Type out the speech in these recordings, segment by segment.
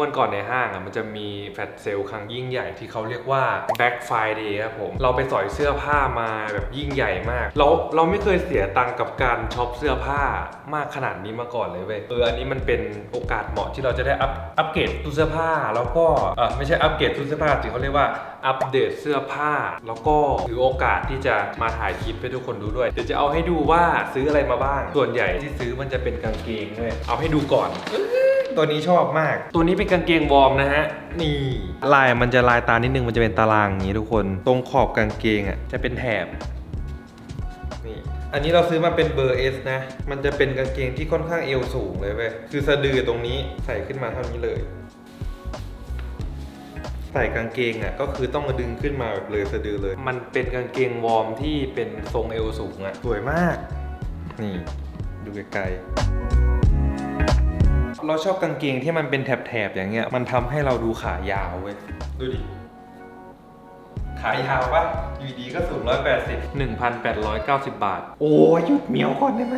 วันก่อนในห้างอะมันจะมีแฟลชเซลครั้งยิ่งใหญ่ที่เขาเรียกว่า Black Friday ครับผม เราไปสอยเสื้อผ้ามาแบบยิ่งใหญ่มาก เราเราไม่เคยเสียตังค์กับการช็อปเสื้อผ้ามากขนาดนี้มาก่อนเลยเว้ย เอออันนี้มันเป็นโอกาสเหมาะที่เราจะได้อัพอัปเกรดตู้เสื้อผ้า แล้วก็เออไม่ใช่อัปเกรดตู้เสื้อผ้าสิเขาเรียกว่าอัปเดตเสื้อผ้า แล้วก็ถือโอกาสที่จะมาถ่ายคลิปให้ทุกคนดูด้วย เดี๋ยวจะเอาให้ดูว่าซื้ออะไรมาบ้าง ส่วนใหญ่ที่ซื้อมันจะเป็นกางเกงด้วยเอาให้ดูก่อน ตัวนี้ชอบมาก ตัวนี้เป็นกางเกงวอร์มนะฮะ นี่ ลายมันจะลายตานิดนึง มันจะเป็นตารางอย่างนี้ทุกคน ตรงขอบกางเกงอะ จะเป็นแถบ นี่ อันนี้เราซื้อมาเป็นเบอร์ S นะ มันจะเป็นกางเกงที่ค่อนข้างเอวสูงเลยเว้ย คือสะดือตรงนี้ใส่ขึ้นมาเท่านี้เลย ใส่กางเกงอะ ก็คือต้องมาดึงขึ้นมาแบบเลยสะดือเลย มันเป็นกางเกงวอร์มที่เป็นทรงเอวสูงอะ สวยมาก นี่ ดูไกลๆ เราชอบกางเกงที่มันเป็นแถบๆอย่างเงี้ย มันทำให้เราดูขายาวเว้ย ดูดิ ขายาวปะอยู่ดีก็สูง180 1,890 บาท โอ้ยหยุดเหมียวก่อนได้ไหม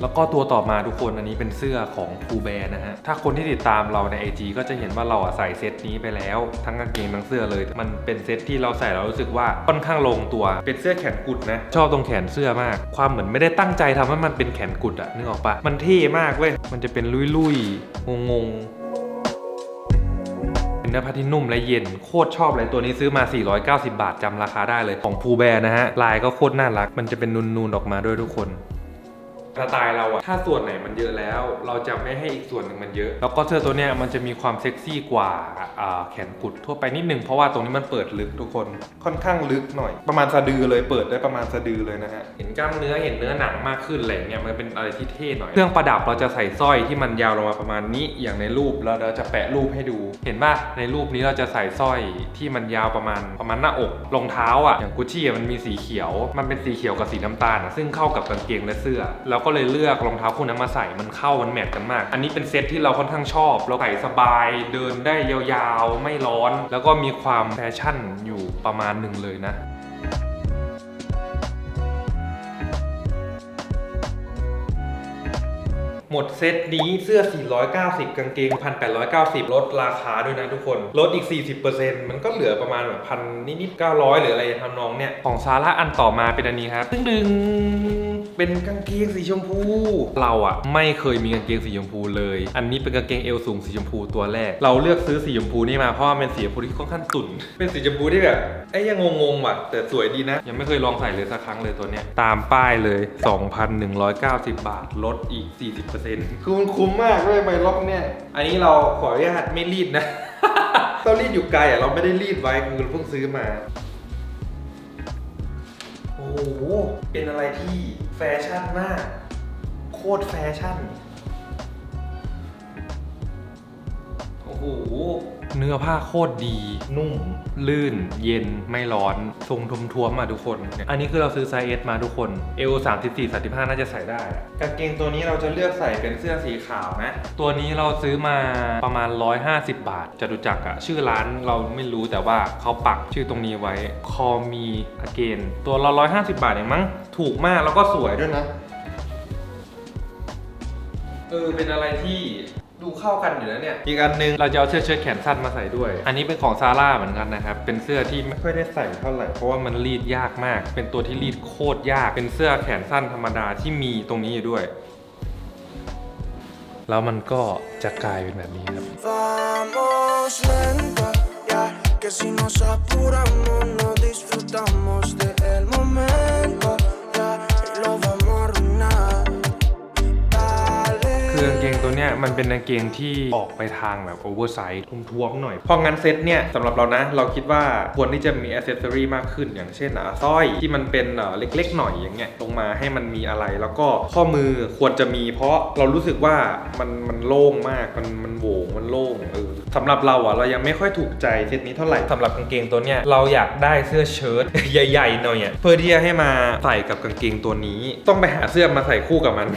แล้วก็ตัวต่อมาทุกคนอันนี้เป็นเสื้อของภูแบร์นะฮะ ถ้าคนที่ติดตามเราใน IG ก็จะเห็นว่าเราอะใส่เซตนี้ไปแล้ว ทั้งกางเกงทั้งเสื้อเลย มันเป็นเซตที่เราใส่แล้วรู้สึกว่าค่อนข้างลงตัวเป็นเสื้อแขนกุดนะ ชอบตรงแขนเสื้อมาก ความเหมือนไม่ได้ตั้งใจทำให้มันเป็นแขนกุดอะนึกออกปะมันเท่มากเว้ยมันจะเป็นลุยๆงงๆเป็นเนื้อผ้าที่นุ่มและเย็นโคตรชอบเลยตัวนี้ซื้อมา 490 บาทจำราคาได้เลยของภูแบร์นะฮะ ลายก็โคตรน่ารัก มันจะเป็นนูนๆออกมาด้วยทุกคน สไตล์เราอะถ้าส่วนไหนมันเยอะแล้ว เราจะไม่ให้อีกส่วนหนึ่งมันเยอะ แล้วก็เสื้อตัวเนี้ยมันจะมีความเซ็กซี่กว่าแขนกุดทั่วไปนิดนึงเพราะว่าตรงนี้มันเปิดลึกทุกคนค่อนข้างลึกหน่อย ประมาณสะดือเลยเปิดได้ประมาณสะดือเลยนะฮะเห็นกล้ามเนื้อเห็นเนื้อหนังมากขึ้นอะไรอย่างเงี้ยมันเป็นอะไรที่เท่หน่อย เครื่องประดับเราจะใส่สร้อยที่มันยาวลงมาประมาณนี้อย่างในรูปแล้วเราจะแปะรูปให้ดู เห็นป่ะในรูปนี้เราจะใส่สร้อยที่มันยาวประมาณประมาณหน้าอกรองเท้าอะอย่างกุชชี่มันมีสีเขียว มันเป็นสีเขียวกับสีน้ำตาลซึ่งเข้ากับกางเกงและเสื้อเราก็เลยเลือกรองเท้าคู่นั้นมาใส่มันเข้ามันแมทกันมาก อันนี้เป็นเซตที่เราค่อนข้างชอบเราใส่สบายเดินได้ยาวๆ ไม่ร้อน แล้วก็มีความแฟชั่นอยู่ประมาณหนึ่งเลยนะหมดเซตนี้เสื้อ 490 กางเกง 1,890 ลดราคาด้วยนะทุกคน ลดอีก 40%มันก็เหลือประมาณแบบพันนิดๆ900 หรืออะไรทำนองเนี่ย ของซาร่าอันต่อมาเป็นอันนี้ครับ ดึงดึง เป็นกางเกงสีชมพู เราอะไม่เคยมีกางเกงสีชมพูเลย อันนี้เป็นกางเกงเอวสูงสีชมพูตัวแรก เราเลือกซื้อสีชมพูนี่มาเพราะว่าเป็นสีชมพูที่ค่อนข้างตุ่น เป็นสีชมพูที่แบบไอ้ยยังงงๆว่ะแต่สวยดีนะ ยังไม่เคยลองใส่เลยสักครั้งเลยตัวเนี้ยตามป้ายเลย 2,190 บาทลดอีก 40%คือมันคุ้มมากเลยใบล็อกเนี่ยอันนี้เราขออนุญาตไม่รีดนะต้องรีดอยู่ไกลอะเราไม่ได้รีดไว้คือเราเพิ่งซื้อมาโอ้โห เป็นอะไรที่แฟชั่นมาก โคตรแฟชั่น หเนื้อผ้าโคตรดี นุ่ม ลื่น เย็น ไม่ร้อน ทรงทุมท้วมๆมาทุกคนเนี่ยอันนี้คือเราซื้อไซส์เอสมาทุกคนเอล34 35 น่าจะใส่ได้อะกางเกงตัวนี้เราจะเลือกใส่เป็นเสื้อสีขาวนะ ตัวนี้เราซื้อมาประมาณ 150 บาทจตุจักรอะชื่อร้านเราไม่รู้แต่ว่าเขาปักชื่อตรงนี้ไว้ คอมีอเกน ตัวเรา150 บาทเองมั้ง ถูกมากแล้วก็สวยด้วยนะ เออ เป็นอะไรที่ ดูเข้ากันอยู่นะเนี่ยอีกอันหนึงเราจะเอาเสื้อเชิ้ตแขนสั้นมาใส่ด้วย อันนี้เป็นของซาร่าเหมือนกันนะครับ เป็นเสื้อที่ไม่ค่อยได้ใส่เท่าไหร่เพราะว่ามันรีดยากมาก เป็นตัวที่รีดโคตรยาก เป็นเสื้อแขนสั้นธรรมดาที่มีตรงนี้อยู่ด้วย แล้วมันก็จะกลายเป็นแบบนี้ครับ Vamos lento, ya que si nos apuramos no disfrutamos del momento, มันเป็นกางเกงที่ออกไปทางแบบโอเวอร์ไซส์ทุ่วมๆหน่อย เพราะงั้นเซ็ตเนี่ยสำหรับเรานะ เราคิดว่าควรที่จะมีอ c เซสซอรีมากขึ้น อย่างเช่นอะสร้อยที่มันเป็นเอ่อเล็กๆ หน่อยอย่างเงี้ยลงมาให้มันมีอะไรแล้วก็ข้อมือควรจะมี เพราะเรารู้สึกว่ามันมันโล่งมากมันมันโหวงมันโล่งเออสำหรับเราอะเรายังไม่ค่อยถูกใจเซตนี้เท่าไหร่สำหรับกางเกงตัวเนี้ยเราอยากได้เสื้อเชิ้ตใหญ่ๆหน่อยอะเพื่อที่จะให้มาใส่กับกางเกงตัวนี้ ต้องไปหาเสื้อมาใส่คู่กับมัน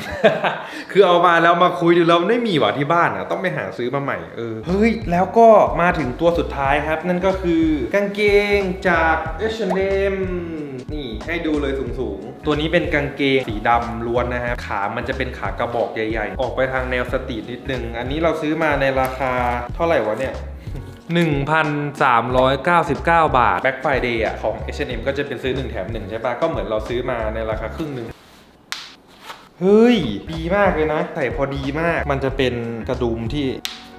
คือเอามาแล้วมาคุยดูแล้วไม่มีว่ะที่บ้านอะต้องไปหาซื้อมาใหม่เออเฮ้ยแล้วก็มาถึงตัวสุดท้ายครับ นั่นก็คือกางเกงจาก H&M นี่ให้ดูเลยสูงๆ ตัวนี้เป็นกางเกงสีดำล้วนนะฮะขามันจะเป็นขากระบอกใหญ่ๆ ออกไปทางแนวสตรีทนิดนึง อันนี้เราซื้อมาในราคาเท่าไหร่วะเนี่ย1,399 บาท Black Friday อะของ H&M ก็จะเป็นซื้อ 1 แถม 1 ใช่ปะก็เหมือนเราซื้อมาในราคาครึ่งหนึ่ง เฮ้ย ดีมากเลยนะ ใส่พอดีมาก มันจะเป็นกระดุมที่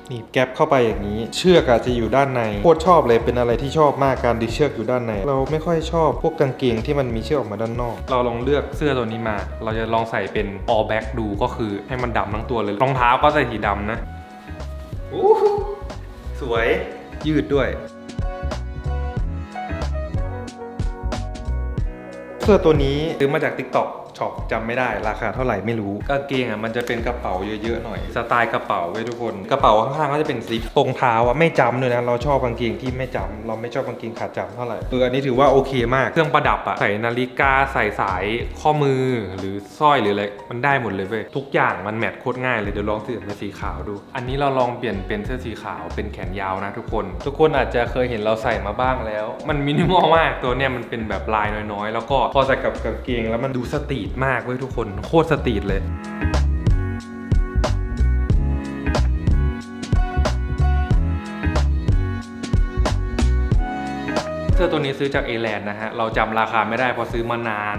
หนีบแก๊ปเข้าไปอย่างนี้ เชือกอาจจะอยู่ด้านในโคตรชอบเลยเป็นอะไรที่ชอบมากการดึงเชือกอยู่ด้านใน เราไม่ค่อยชอบพวกกางเกงที่มันมีเชือกออกมาด้านนอก เราลองเลือกเสื้อตัวนี้มา เราจะลองใส่เป็น all black ดูก็คือให้มันดำทั้งตัวเลยรองเท้าก็ใส่สีดำนะอู้หูสวยยืดด้วยเสื้อตัวนี้ซื้อมาจาก TikTok ช็อปจำไม่ได้ราคาเท่าไหร่ไม่รู้กางเกงอะมันจะเป็นกระเป๋าเยอะๆหน่อย สไตล์กระเป๋าไว้ยทุกคนกระเป๋าข้างๆก็จะเป็นซิปตรงเท้าอะไม่จำเลยนะเราชอบกางเกงที่ไม่จำเราไม่ชอบกางเกงขาดจำเท่าไหร่เอออันนี้ถือว่าโอเคมากเครื่องประดับอะใส่นาฬิกาใส่สายข้อมือหรือสร้อยหรืออะไรมันได้หมดเลยเว้ยทุกอย่างมันแมทโคตรง่ายเลยเดี๋ยวลองเสื้อเป็นสีขาวดู อันนี้เราลองเปลี่ยนเป็นเสื้อสีขาวเป็นแขนยาวนะทุกคน ทุกคนอาจจะเคยเห็นเราใส่มาบ้างแล้ว มันมินิมอลมากตัวเนี้ยมันเป็นแบบลายน้อยๆ แล้วก็พอใส่กับกางเกงแล้วมันดูสตรีทมากเว้ยทุกคน โคตรสตรีทเลย สื้อตัวนี้ซื้อจากเอแลนนะฮะ เราจำราคาไม่ได้เพราะซื้อมานาน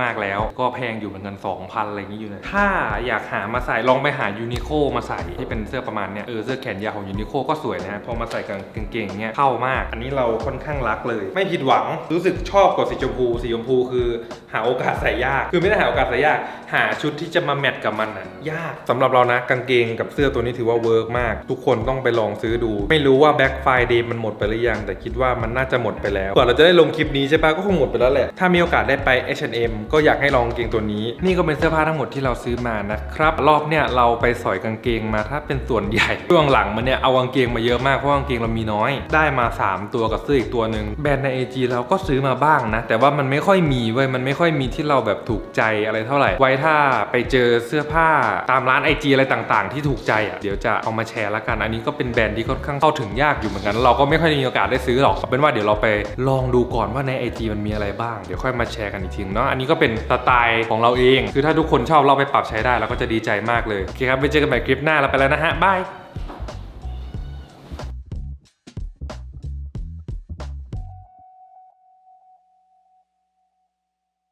มาก ๆ แล้ว ก็แพงอยู่เหมือนกัน2,000 อะไรอย่างนี้อยู่นะถ้าอยากหามาใส่ลองไปหายูนิโคมาใส่ที่เป็นเสื้อประมาณเนี้ย เออเสื้อแขนยาวของยูนิโคก็สวยนะฮะ พอมาใส่กับกางเกงเงี้ยเข้ามาก อันนี้เราค่อนข้างรักเลย ไม่ผิดหวัง รู้สึกชอบกว่าสีชมพู สีชมพูคือหาโอกาสใส่ยาก คือไม่ได้หาโอกาสใส่ยาก หาชุดที่จะมาแมทกับมันน่ะยากสำหรับเรานะกางเกงกับเสื้อตัวนี้ถือว่าเวิร์กมาก ทุกคนต้องไปลองซื้อดู ไม่รู้ว่า Black Friday มันหมดไปหรือยัง แต่คิดว่ามันน่าจะหมดไปแล้ว กว่าเราจะได้ลงคลิปนี้ใช่ปะก็คงหมดไปแล้วแหละ ถ้ามีโอกาสได้ไป H&M ก็อยากให้ลองกางเกงตัวนี้ นี่ก็เป็นเสื้อผ้าทั้งหมดที่เราซื้อมานะครับ รอบเนี่ยเราไปสอยกางเกงมาถ้าเป็นส่วนใหญ่ ช่วงหลังมันเนี่ยเอากางเกงมาเยอะมากเพราะกางเกงเรามีน้อย ได้มา 3 ตัวกับเสื้ออีกตัวหนึ่งแบรนด์ใน AG เราก็ซื้อมาบ้างนะ แต่ว่ามันไม่ค่อยมีเว้ยมันไม่ค่อยมีที่เราแบบถูกใจอะไรเท่าไหร่ ไว้ถ้าไปเจอเสื้อผ้าตามร้าน IG อะไรต่างๆ ที่ถูกใจอะเดี๋ยวจะเอามาแชร์ละกันอันนี้ก็เป็นแบรนด์ที่ค่อนข้างเข้าถึงยากอยู่เหมือนกัน เราก็ไม่ค่อยมีโอกาสได้ซื้อหรอกเป็นว่าเดี๋ยวเราไปลองดูก่อนว่าใน IG มันมีอะไรบ้าง เดี๋ยวค่อยมาแชร์กันอีกทีเนาะ อันนี้ก็เป็นสไตล์ของเราเอง คือถ้าทุกคนชอบเราไปปรับใช้ได้เราก็จะดีใจมากเลย โอเคครับ ไปเจอกันใหม่คลิปหน้าเราไปแล้วนะฮะ บาย